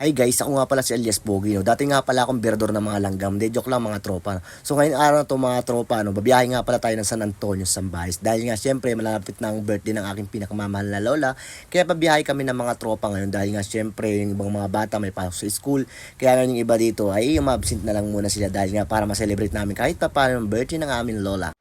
Hi guys, ako nga pala si Elias Pogi. No? Dati nga pala akong beardor ng mga langgam. De, joke lang mga tropa. So ngayon araw na to mga tropa, no? babiyahe nga pala tayo ng San Antonio, Zambales. Dahil nga syempre malapit na ang birthday ng aking pinakamamahal na lola. Kaya pabiyahe kami ng mga tropa ngayon. Dahil nga syempre yung ibang mga bata may pasok sa school. Kaya ngayon yung iba dito ay yung absent na lang muna sila. Dahil nga para ma-celebrate namin kahit pa paano yung birthday ng aming lola.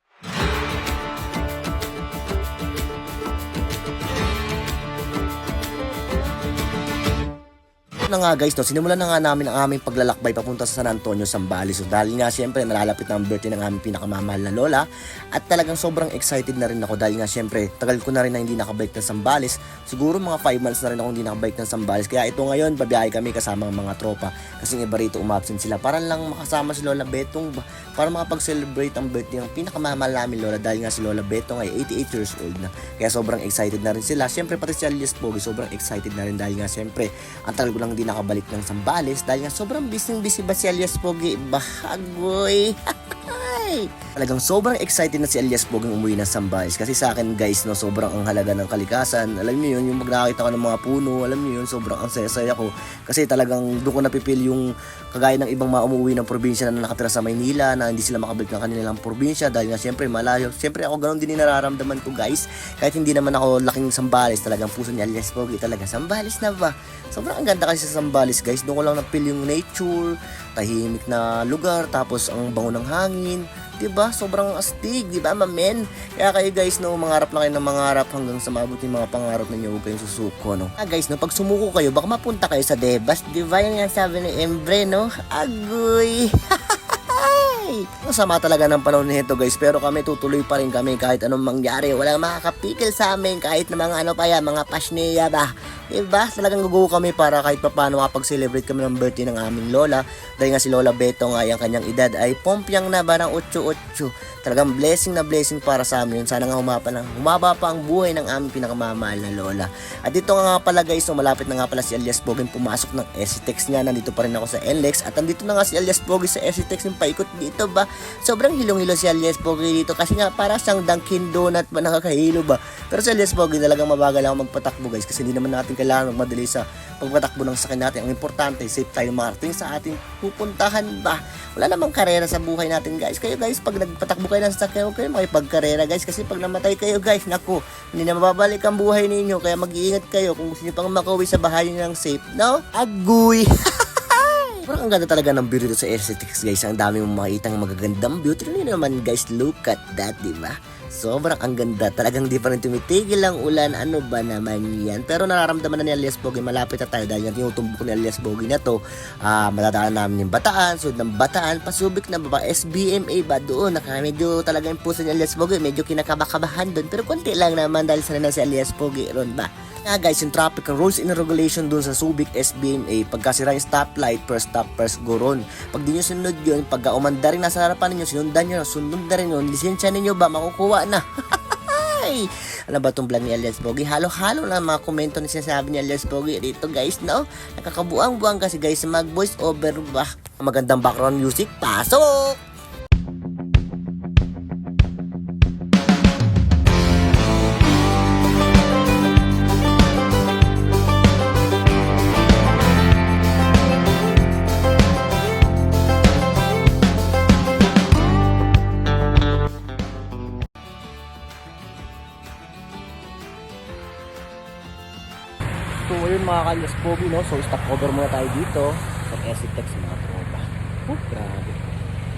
Na nga guys, no, sinimulan na nga namin ang aming paglalakbay papunta sa San Antonio, Zambales. So dahil nga siyempre nalalapit na ang birthday ng aming pinakamamahal na lola at talagang sobrang excited na rin ako dahil nga siyempre tagal ko na rin na hindi nakabike ng Zambales. Siguro mga 5 months na rin ako hindi nakabike ng Zambales. Kaya ito ngayon, babiyahe kami kasama ang mga tropa kasi yung iba rito umabsent sila para lang makasama si Lola Betong para makapag-celebrate ang birthday ng pinakamamahal namin lola dahil nga si Lola Betong ay 88 years old na. Kaya sobrang excited na rin sila. Siyempre pati si Alias Pogi sobrang excited na rin dahil nga siyempre ang tagal ko lang hindi nakabalik ng Sambales dahil nga sobrang busy busy ba si Alias Pogi? Bahagoy! Talagang sobrang excited na si Elias Pogang umuwi ng Sambales kasi sa akin guys no sobrang ang halaga ng kalikasan. Alam niyo yun yung pag ko ng mga puno alam niyo yun sobrang ang saya-saya ko. Kasi talagang doon ko napipil yung kagaya ng ibang mga umuwi ng probinsya na nakatira sa Maynila na hindi sila makabalik ng kanilang probinsya dahil nga syempre malayo. Syempre ako ganoon din nararamdaman ko guys. Kahit hindi naman ako laking Sambales talagang puso ni Elias Pogi talaga Sambales na ba? Sobrang ang ganda kasi sa Sambales guys. Doon ko lang napil yung nature tahimik na lugar tapos ang bango ng hangin 'di ba? Sobrang astig, 'di ba, mamen? Kaya kayo guys, no, mangarap lang kayo ng mangarap hanggang sa maabot yung mga pangarap ninyo, huwag kayong susuko, no. Ah, guys, no, pag sumuko kayo, baka mapunta kayo sa Debas, 'di ba? Yan nga sabi ni Embre, no? Agoy. Masama talaga ng panahon nito guys pero kami tutuloy pa rin kami kahit anong mangyari. Walang makakapigil sa amin kahit na mga ano pa yan, mga pasneya ba. Diba? Talagang guguho kami para kahit pa paano makapag-celebrate kami ng birthday ng aming lola. Dahil nga si Lola Betong ay ang kanyang edad ay pompyang na ba ng 8-8. Talagang blessing na blessing para sa amin yun. Sana nga humapa, ng, humaba pa ang buhay ng aming pinakamamahal na lola. At dito nga pala guys, no, malapit na nga pala si Elias Bogen pumasok ng STEX nga. Nandito pa rin ako sa NLEX. At nandito na nga si Elias Bogen sa STEX yung paikot dito ba. Sobrang hilong-hilo si Elias Bogen dito kasi nga para siyang Dunkin Donut ba nakakahilo ba. Pero si Elias Bogen talagang mabagal ako magpatakbo guys kasi hindi naman natin kailangan magmadali sa pagpatakbo ng sakyan natin. Ang importante, safe tayo marating sa ating pupuntahan ba. Wala namang karera sa buhay natin guys. Kayo guys, pag nagpatakbo kayo ng sakyan, huwag kayo makipagkarera guys. Kasi pag namatay kayo guys, naku, hindi na mababalik ang buhay ninyo. Kaya mag-iingat kayo kung gusto nyo pang makauwi sa bahay nyo ng safe. No? Agoy! Parang ang ganda talaga ng view dito sa aesthetics guys. Ang dami mong makikitang magagandang view. Tignan naman guys, look at that, di ba? Sobrang ang ganda. Talagang di pa rin tumitigil ang ulan. Ano ba naman yan? Pero nararamdaman na ni Elias Bogi, malapit na tayo dahil yung tinutumbok ni Elias Bogi na to. Ah, madadaan namin yung bataan, sunod ng bataan, pasubik na baba, SBMA ba doon? Naka, medyo talaga yung puso ni Elias Bogi, medyo kinakabakabahan doon. Pero konti lang naman dahil sana na si Elias Bogi ron ba? Nga guys, yung traffic rules and regulation dun sa Subic SBMA, pagka sira yung stoplight, first stop, first go ron. Pag di nyo sunod yun, pagka umanda rin nasa harapan ninyo, sinundan nyo, sunod na rin yun, lisensya ninyo ba, makukuha na. Ay, ano ba itong vlog ni Elias Bogi? Halo-halo lang mga komento na sinasabi ni Elias Bogi dito guys, no? Nakakabuang-buang kasi guys mag voice over ba? Magandang background music, pasok! So ayun mga kalyas Pogi no, so stop over muna tayo dito sa Esitex mga tropa. Oh, grabe.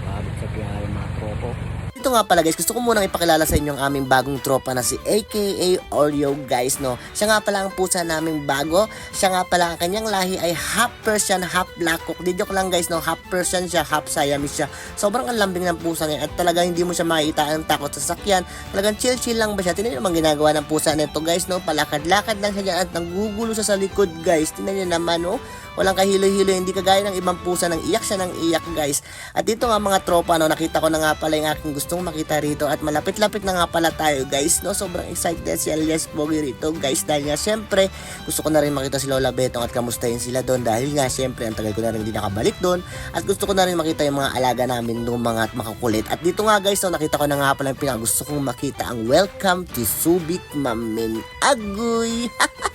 Grabe sa biyahe mga tropo. Dito nga pala guys, gusto ko munang ipakilala sa inyo ang aming bagong tropa na si AKA Oreo guys no. Siya nga pala ang pusa naming bago. Siya nga pala ang kanyang lahi ay half Persian, half Black Cook. Di joke lang guys no, half Persian siya, half Siamese siya. Sobrang ang lambing ng pusa niya at talagang hindi mo siya makikita ang takot sa sakyan. Talagang chill-chill lang ba siya? Tingnan naman ginagawa ng pusa nito guys no. Palakad-lakad lang siya dyan at nanggugulo siya sa likod guys. Tingnan niyo naman no. Walang kahilo-hilo, hindi kagaya ng ibang pusa nang iyak siya ng iyak guys. At dito nga mga tropa no, nakita ko na nga pala yung aking gustong makita rito at malapit-lapit na nga pala tayo guys no. Sobrang excited si Elias Bogi rito guys dahil nga syempre gusto ko na rin makita si Lola Betong at kamustahin sila doon dahil nga syempre ang tagal ko na rin hindi nakabalik doon at gusto ko na rin makita yung mga alaga namin ng mga at makakulit. At dito nga guys, no, nakita ko na nga pala yung pinaka gusto kong makita ang Welcome to Subic Mamin Agoy.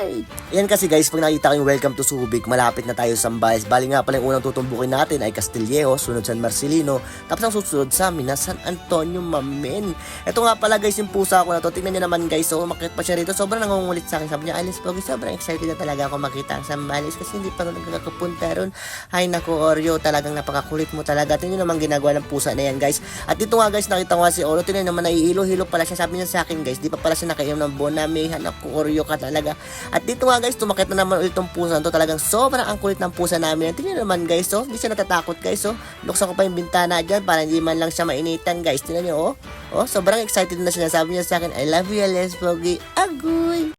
Alright! Yan kasi guys, pag nakita ko yung Welcome to Subic, malapit na tayo sa Zambales. Bali nga pala yung unang tutumbukin natin ay Castillejo, sunod San Marcelino, tapos ang susunod sa amin na San Antonio Mamen. Ito nga pala guys, yung pusa ko na to. Tingnan nyo naman guys, so makit pa siya rito. Sobrang nangungulit sa akin. Sabi niya, Alice Pogi, sobrang excited na talaga ako makita ang Zambales kasi hindi pa rin nagkakapunta ron. Ay naku, Oreo, talagang napakakulit mo talaga. Tingnan naman ginagawa ng pusa na yan guys. At dito nga guys, nakita ko si Oreo. Tingnan naman, naiilo-hilo pala siya. Sabi niya sa akin guys, di pa pala siya nakainom ng bonami. Hanap ko, Oreo ka talaga. At dito nga guys, tumakit na naman ulit tong pusa to. Talagang sobrang ang kulit ng pusa namin. Tingnan naman guys, oh. Hindi siya natatakot guys, oh. Luksan ko pa yung bintana dyan para hindi man lang siya mainitan guys. Tingnan nyo, oh. Oh, sobrang excited na siya. Sabi niya sa akin, I love you, Pogi. Agoy!